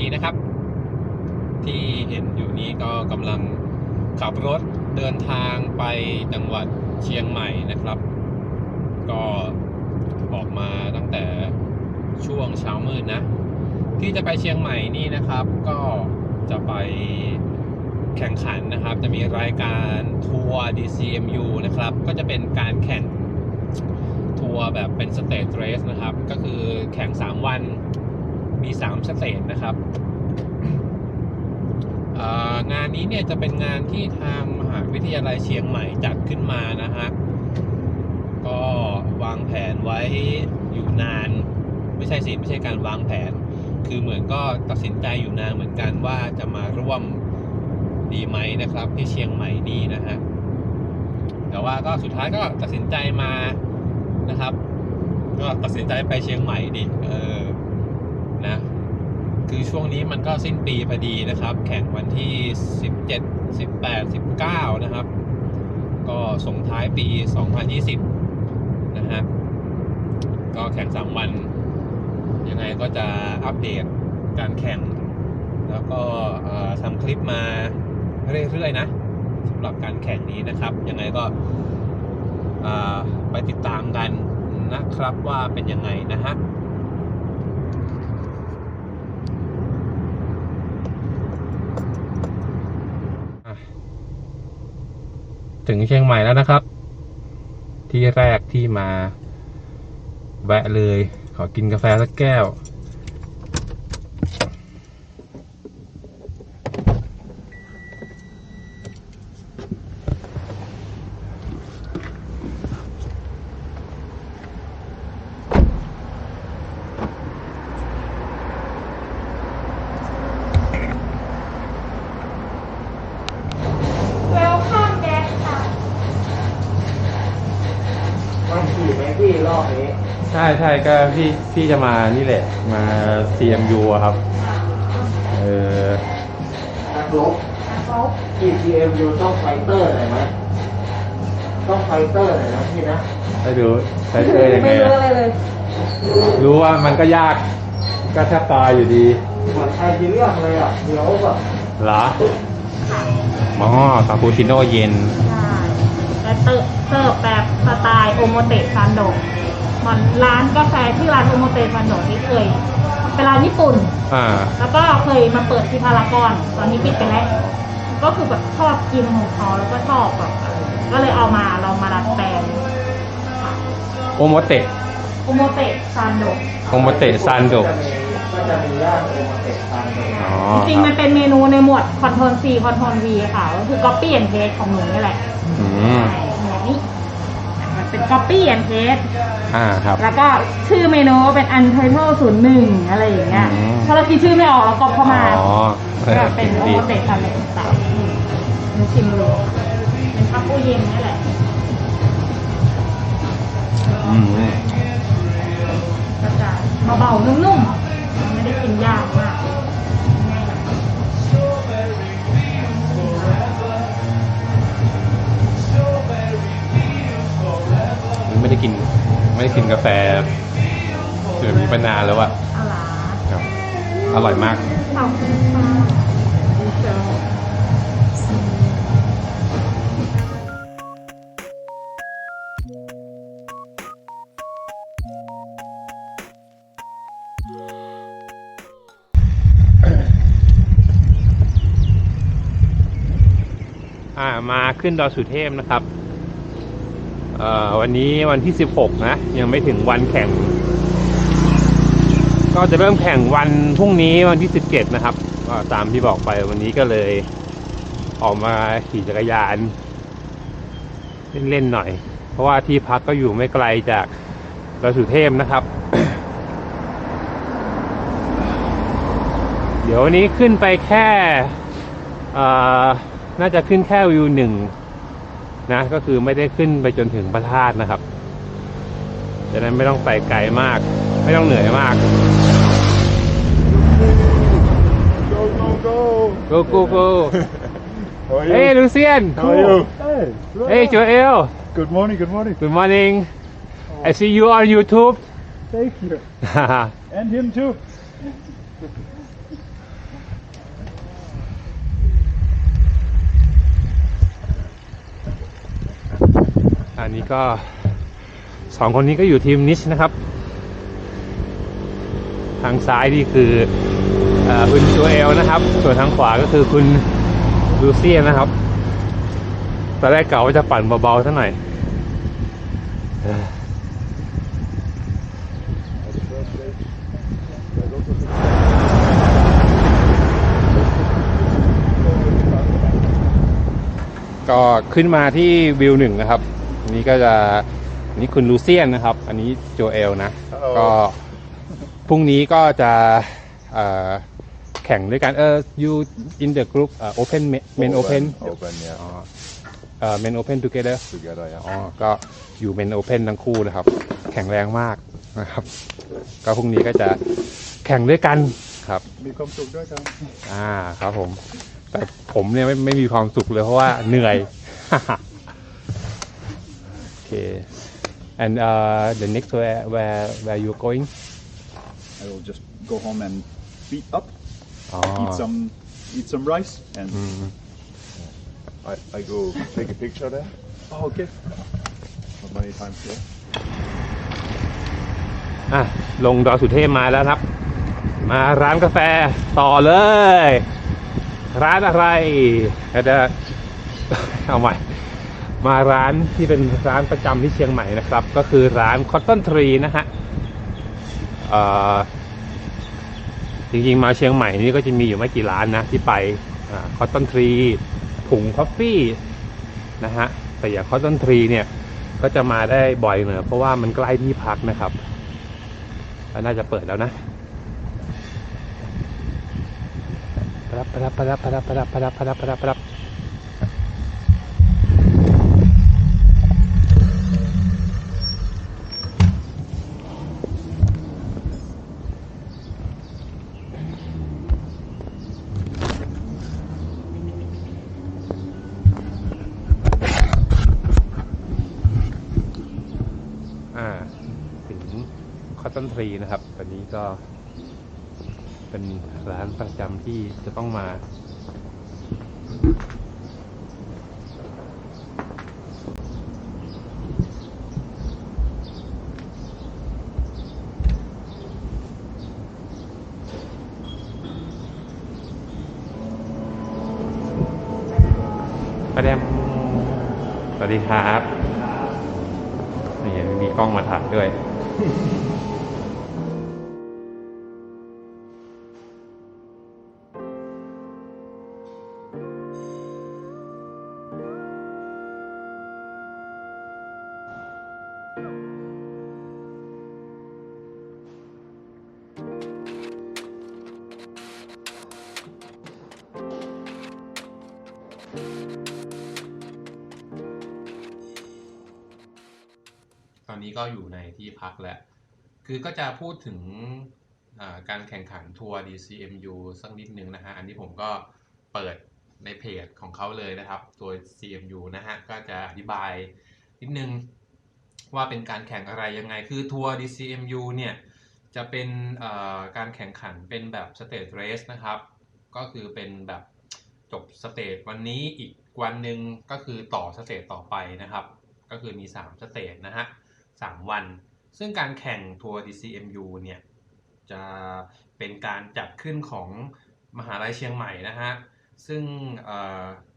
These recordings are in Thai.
ดีนะครับ ที่เห็นอยู่นี้ก็กำลังขับรถเดินทางไปจังหวัดเชียงใหม่นะครับ ก็ออกมาตั้งแต่ช่วงเช้ามืดนะ ที่จะไปเชียงใหม่นี่นะครับ ก็จะไปแข่งขันนะครับ จะมีรายการทัวร์ DCMU นะครับ ก็จะเป็นการแข่งทัวร์แบบเป็นสเตจเรสนะครับ ก็คือแข่ง 3 วัน มี 3 สเตจนะครับงานนี้เนี่ยจะเป็นงานที่ทางมหาวิทยาลัยเชียงใหม่จัดขึ้นมานะฮะ ก็วางแผนไว้อยู่นาน ไม่ใช่สิไม่ใช่การวางแผน คือเหมือนก็ตัดสินใจอยู่นานเหมือนกันว่าจะมาร่วมดีไหมนะครับที่เชียงใหม่นี่นะฮะ แต่ว่าก็สุดท้ายก็ตัดสินใจมานะครับ ก็ตัดสินใจไปเชียงใหม่ดิ เออ นะ คือช่วงนี้มันก็สิ้นปีพอดีนะครับ แข่งวันที่ 17 18 19 นะครับ ก็ส่งท้ายปี 2020 นะฮะก็แข่ง 3 วัน ยังไงก็จะอัปเดตการแข่ง แล้วก็ทำคลิปมาเรื่อยๆนะสำหรับการแข่งนี้นะครับ ยังไงก็ไปติดตามกันนะครับว่าเป็นยังไงนะฮะ ถึงเชียงใหม่แล้วนะครับ ที่แรกที่มา แวะเลย ขอกินกาแฟสักแก้ว เวลคัมแบ็คค่ะ ต้องขี่ไหมพี่รอบนี้ใช่ใช่ก็พี่พี่จะมานี่แหละ มา CMU อะครับ เออนักรบเขาขี่ GMU ต้องไฟเตอร์หน่อยไหมต้องไฟเตอร์หน่อยนะพี่นะให้ดูใช้เจอยังไงไม่รู้อะอะไรเลย รู้ว่ามันก็ยาก ก็แทบตายอยู่ดีเหมือนไทยทีเรียมเลยอะเดี๋ยวแบบเหรออ๋อคาปูชิโน่เย็น ใช่และเติร์เสิร์ฟแบบสไตล์ โอโมเตะซันโดะมันร้านกาแฟที่ร้านโอโมเตะซันโดะที่เคยเป็นร้านญี่ปุ่น อ่า แล้วก็เคยมาเปิดที่พารากอน ตอนนี้ปิดไปแล้ว ก็คือแบบชอบกินของเขาแล้วก็ชอบแบบอะไรก็เลยเอามาลองมาดัดแปลงค่ะโอโมเตะโอโมเตะซันโดะโอโมเตะซันโดก็จะมีก็จะมีย่างโอมาเตะซันโดอ๋อจริงๆมันเป็นเมนูในหมวดคอนโทรล C คอนโทรล V ค่ะก็คือ copy and paste ของหนูนี่แหละ อืมใช่แบบนี้มัน เป็น copy and paste อ่าครับ แล้วก็ชื่อเมนูเป็น untitled ศูนย์หนึ่งอะไรอย่างเงี้ยอืม ถ้าเราคิดชื่อไม่ออกเราก็เข้ามาอ๋อก็เป็นโอดี โมเตะซันเลยต่างๆอืมหนูชิมดูเป็นคัพปูเย็นนี่แหละอืมก็จะเบาๆนุ่มๆ ไม่ได้กินยากมาก ไม่ได้กินไม่ได้กินกาแฟเดือนนี้มานานแล้วอะเอาล่ะครับ อร่อยมาก ขอบคุณค่ะเจออ่ามาขึ้นดอยสุเทพนะครับเอ่อ วันนี้วันที่ 16 นะ ยังไม่ถึงวันแข่ง ก็จะเริ่มแข่งวันพรุ่งนี้วันที่ 17 นะครับก็ตามที่บอกไปวันนี้ก็เลยออกมาขี่จักรยาน เล่นๆหน่อย เพราะว่าที่พักก็อยู่ไม่ไกลจากดอยสุเทพนะครับ เดี๋ยววันนี้ขึ้นไปแค่น่าจะขึ้นแค่วิวหนึ่ง นะก็คือไม่ได้ขึ้นไปจนถึงพระธาตุนะครับดังนั้นไม่ต้องไปไกลมาก ไม่ต้องเหนื่อยมาก Go, go, go. go go go How are you? hey Lucian How are you? Hey. hey Joel Good morning, good morning. good morning I see you on YouTube Thank you. And him too. อันนี้ก็สองคนนี้ก็อยู่ทีมนิชนะครับ ทางซ้ายนี่คืออคุณจูเอลนะครับ ส่วนทางขวาก็คือคุณลูเซียนนะครับตอนแรกเก่าว่าจะปั่นเบาๆสักหน่อยก็ขึ้นมาที่วิวหนึ่งนะครับ นนี้ก็จะอันนี้คุณลูเซียนนะครับ อันนี้โจเอลนะ Hello ก็พรุ่งนี้ก็จะเอ่อแข่งด้วยกันเออ you in the group เอ่อ open men open Open, yeah. อ๋อเอ่อ men open together Together, อ๋อ yeah. ก็อยู่ men open ทั้งคู่นะครับ แข็งแรงมากนะครับ ก็พรุ่งนี้ก็จะแข่งด้วยกันครับ มีความสุขด้วยครับ อ่าครับผม แต่ผมเนี่ยไม่ไม่มีความสุขเลยเพราะว่าเหนื่อย โอเค and uh the next where where where you going I will just go home and beat up, อ๋อ eat some eat some rice, and อืม I, I go take a picture there. oh, okay. Not many times here. อะลงดอยสุเทพมาแล้วครับ มาร้านกาแฟต่อเลย ร้านอะไรเดี๋ยวจะเอาใหม่ มาร้านที่เป็นร้านประจำที่เชียงใหม่นะครับ ก็คือร้าน Cotton Tree นะฮะจริงๆมาเชียงใหม่นี่ก็จะมีอยู่ไม่กี่ร้านนะที่ไปคอตตอนทรีผงคอฟฟี่นะฮะแต่อย่างคอตตอนทรีเนี่ยก็จะมาได้บ่อยหน่อยเพราะว่ามันใกล้ที่พักนะครับแล้วน่าจะเปิดแล้วนะปรับปรับปรับปรับปรับปรับปรับปรับปรับอ่า ถึงคอ ตตอนทรีนะครับตอนนี้ก็ เป็นร้านประจำที่จะต้องมา ประเดมสวัสดีครับนี่มีกล้องมาถ่ายด้วย ตอนนี้ก็อยู่ในที่พักแล้ว คือก็จะพูดถึงการแข่งขันทัวร์ DCMU สักนิดนึงนะฮะ อันนี้ผมก็เปิดในเพจของเขาเลยนะครับ ตัว CMU นะฮะ ก็จะอธิบายนิดนึง ว่าเป็นการแข่งอะไรยังไง คือทัวร์ DCMU เนี่ยจะเป็นการแข่งขันเป็นแบบสเตจเรสนะครับ ก็คือเป็นแบบจบสเตจวันนี้อีกวันหนึ่งก็คือต่อสเตจต่อไปนะครับ ก็คือมี 3 สเตจนะฮะ3วัน ซึ่งการแข่งทัวร์ DCMU เนี่ยจะเป็นการจัดขึ้นของมหาลัยเชียงใหม่นะฮะ ซึ่ง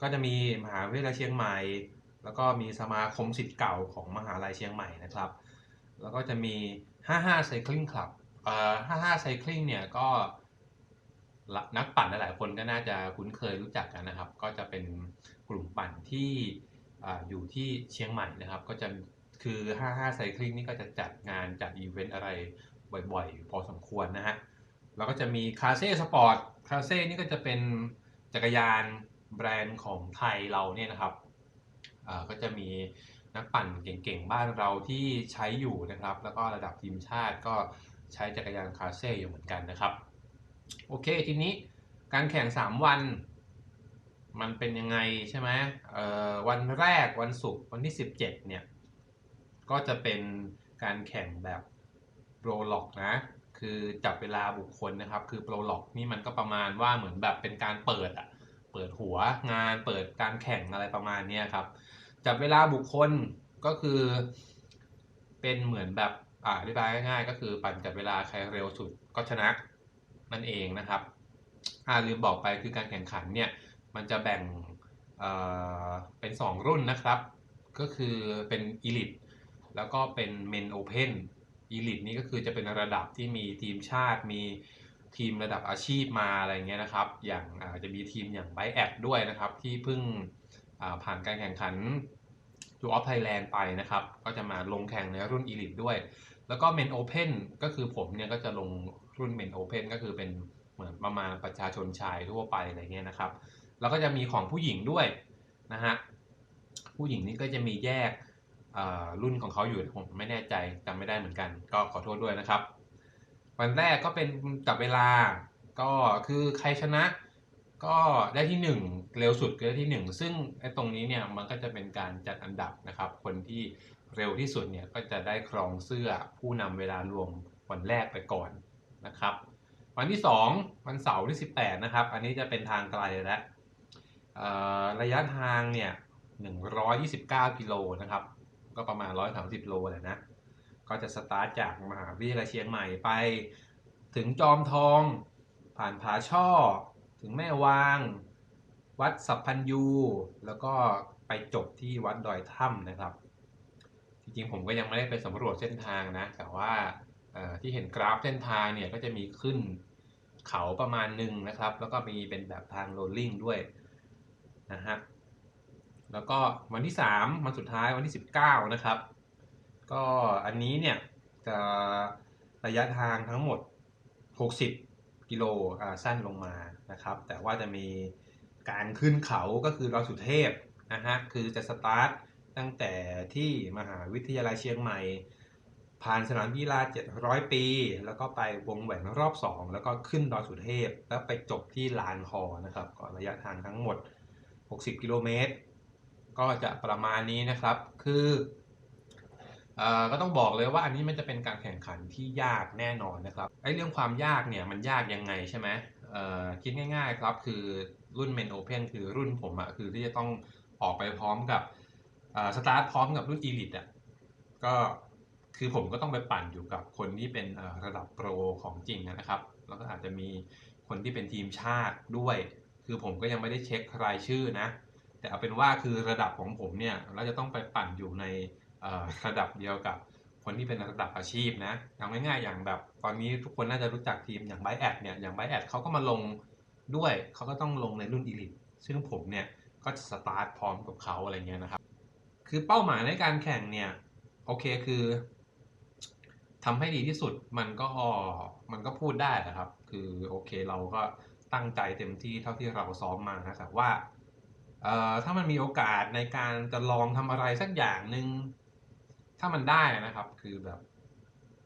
ก็จะมีมหาวิทยาลัยเชียงใหม่ แล้วก็มีสมาคมศิษย์เก่าของมหาลัยเชียงใหม่นะครับ แล้วก็จะมี 55 Cycling Club เอ่อ55 Cycling เนี่ยก็นักปั่นหลายๆคนก็น่าจะคุ้นเคยรู้จักกันนะครับ ก็จะเป็นกลุ่มปั่นที่ออยู่ที่เชียงใหม่นะครับ ก็จะคือ 55 Cycling นี่ก็จะจัดงานจัดอีเวนต์อะไรบ่อยๆ พอสมควรนะฮะ แล้วก็จะมีคาเซ่สปอร์ตคาเซ่นี่ก็จะเป็นจักรยานแบรนด์ของไทยเราเนี่ยนะครับ ก็จะมีนักปั่นเก่งๆ บ้านเราที่ใช้อยู่นะครับ แล้วก็ระดับทีมชาติก็ใช้จักรยานคาเซ่อยู่เหมือนกันนะครับ โอเคทีนี้การแข่ง 3 วัน มันเป็นยังไงใช่ไหมเอ่อวันแรกวันศุกร์วันที่ 17 เนี่ย ก็จะเป็นการแข่งแบบโปรล็อกนะคือจับเวลาบุคคลนะครับ คือโปรล็อกนี่มันก็ประมาณว่าเหมือนแบบเป็นการเปิดอะเปิดหัวงานเปิดการแข่งอะไรประมาณนี้ครับ จับเวลาบุคคลก็คือ เป็นเหมือนแบบอธิบายง่ายๆก็คือปั่นจับเวลาใครเร็วสุดก็ชนะนั่นเองนะครับอ่าลืมบอกไปคือการแข่งขันเนี่ยมันจะแบ่งเอ่อเป็น 2 รุ่นนะครับ ก็คือเป็น Elite แล้วก็เป็น Men Open Elite นี่ก็คือจะเป็นระดับที่มีทีมชาติมีทีมระดับอาชีพมาอะไรเงี้ยนะครับ อย่างอาจจะมีทีมอย่าง b y a d ด้วยนะครับ ที่เพิ่งอ่าผ่านการแข่งขัน Tour of Thailand ไปนะครับ ก็จะมาลงแข่งในรุ่น Elite ด้วย แล้วก็ Men Open ก็คือผมเนี่ยก็จะลงรุ่น Men Open ก็คือเป็นเหมือนประมาณประชาชนชายทั่วไปอะไรเงี้ยนะครับ แล้วก็จะมีของผู้หญิงด้วยนะฮะ ผู้หญิงนี่ก็จะมีแยกรุ่นของเขาอยู่ผมไม่แน่ใจจำไม่ได้เหมือนกัน ก็ขอโทษด้วยนะครับ วันแรกก็เป็นจับเวลาก็คือใครชนะ ก็ได้ที่ 1 เร็วสุดก็ได้ที่ 1 ซึ่งไอ้ตรงนี้เนี่ยมันก็จะเป็นการจัดอันดับนะครับ คนที่เร็วที่สุดเนี่ยก็จะได้ครองเสื้อผู้นำเวลารวมวันแรกไปก่อนนะครับ วันที่ 2 วันเสาร์ที่ 18 นะครับ อันนี้จะเป็นทางไกลแล้วระยะทางเนี่ย 129 กิโลนะครับ ก็ประมาณ 130โลแหละนะ ก็จะสตาร์ทจากมหาวิทยาลัยเชียงใหม่ไป ถึงจอมทอง ผ่านผาช่อ ถึงแม่วาง วัดสัพพัญยู แล้วก็ไปจบที่วัดดอยถ้ำนะครับ จริงๆผมก็ยังไม่ได้ไปสำรวจเส้นทางนะ แต่ว่าที่เห็นกราฟเส้นทางเนี่ยก็จะมีขึ้นเขาประมาณหนึ่งนะครับ แล้วก็มีเป็นแบบทางโรลลิ่งด้วยนะฮะแล้วก็วันที่ 3 วันสุดท้ายวันที่ 19 นะครับ ก็อันนี้เนี่ยจะระยะทางทั้งหมด 60 กิโลอ่าสั้นลงมานะครับ แต่ว่าจะมีการขึ้นเขาก็คือดอยสุเทพนะฮะคือจะสตาร์ทตั้งแต่ที่มหาวิทยาลัยเชียงใหม่ ผ่านสนามกีฬา 700 ปี แล้วก็ไปวงแหวนรอบ 2 แล้วก็ขึ้นดอยสุเทพ แล้วไปจบที่ลานฮอนะครับก็ระยะทางทั้งหมด 60 กิโลเมตรก็จะประมาณนี้นะครับ คือ ก็ต้องบอกเลยว่าอันนี้มันจะเป็นการแข่งขันที่ยากแน่นอนนะครับไอ้เรื่องความยากเนี่ยมันยากยังไงใช่ไหมคิดง่ายๆครับคือรุ่น Men Open คือรุ่นผมอะคือที่จะต้องออกไปพร้อมกับสตาร์ทพร้อมกับรุ่น Elite อะก็คือผมก็ต้องไปปั่นอยู่กับคนที่เป็นระดับโปรของจริงนะครับ แล้วก็อาจจะมีคนที่เป็นทีมชาติด้วย คือผมก็ยังไม่ได้เช็ครายชื่อนะ แต่เอาเป็นว่าคือระดับของผมเนี่ยเราจะต้องไปปั่นอยู่ใน ระดับเดียวกับคนที่เป็นระดับอาชีพนะเอาง่ายๆอย่างแบบตอนนี้ทุกคนน่าจะรู้จักทีมอย่างไบแอดเนี่ยอย่างไบแอดเขาก็มาลงด้วยเขาก็ต้องลงในรุ่นอีลิทซึ่งผมเนี่ยก็จะสตาร์ทพร้อมกับเขาอะไรเงี้ยนะครับ คือเป้าหมายในการแข่งเนี่ยโอเคคือทำให้ดีที่สุดมันก็มันก็พูดได้นะครับ คือโอเคเราก็ตั้งใจเต็มที่เท่าที่เราซ้อมมานะแต่ว่าถ้ามันมีโอกาสในการจะลองทำอะไรสักอย่างหนึ่ง ถ้ามันได้นะครับ คือแบบ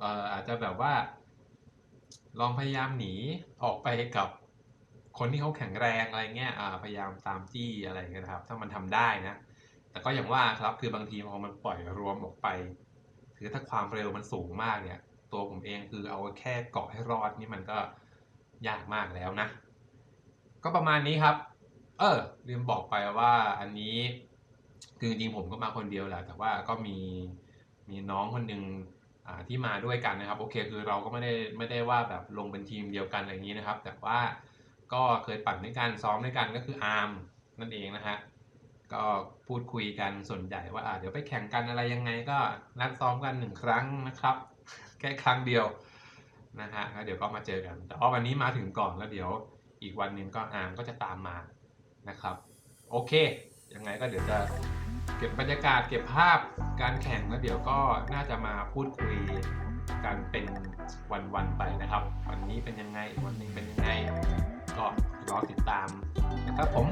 เอ่ออาจจะแบบว่า ลองพยายามหนีออกไปกับคนที่เขาแข็งแรงอะไรเงี้ยพยายามตามจี้อะไรเงี้ยนะครับ ถ้ามันทำได้นะ แต่ก็อย่างว่าครับคือบางทีพอมันปล่อยรวมออกไป คือถ้าความเร็วมันสูงมากเนี่ย ตัวผมเองคือเอาแค่เกาะให้รอดนี่มันก็ยากมากแล้วนะ ก็ประมาณนี้ครับ เออลืมบอกไปว่าอันนี้คือจริงๆผมก็มาคนเดียวแหละแต่ว่าก็มี มีน้องคนหนึ่งที่มาด้วยกันนะครับ โอเค คือเราก็ไม่ได้ไม่ได้ว่าแบบลงเป็นทีมเดียวกันอะไรอย่างนี้นะครับ แต่ว่าก็เคยปั่นด้วยกันซ้อมด้วยกันก็คืออาร์มนั่นเองนะฮะก็พูดคุยกันส่วนใหญ่ว่าอ่าเดี๋ยวไปแข่งกันอะไรยังไงก็นัดซ้อมกันหนึ่งครั้งนะครับ แค่ครั้งเดียวนะฮะแล้วเดี๋ยวก็มาเจอกัน แต่ว่าวันนี้มาถึงก่อนแล้วเดี๋ยวอีกวันหนึ่งก็อาร์มก็จะตามมานะครับ โอเค ยังไงก็เดี๋ยวจะ เก็บบรรยากาศเก็บภาพการแข่งแล้วเดี๋ยวก็น่าจะมาพูดคุยกันเป็นวันๆไปนะครับ วันนี้เป็นยังไงวันหนึงเป็นยังไงก็รอติดตามนะครับผม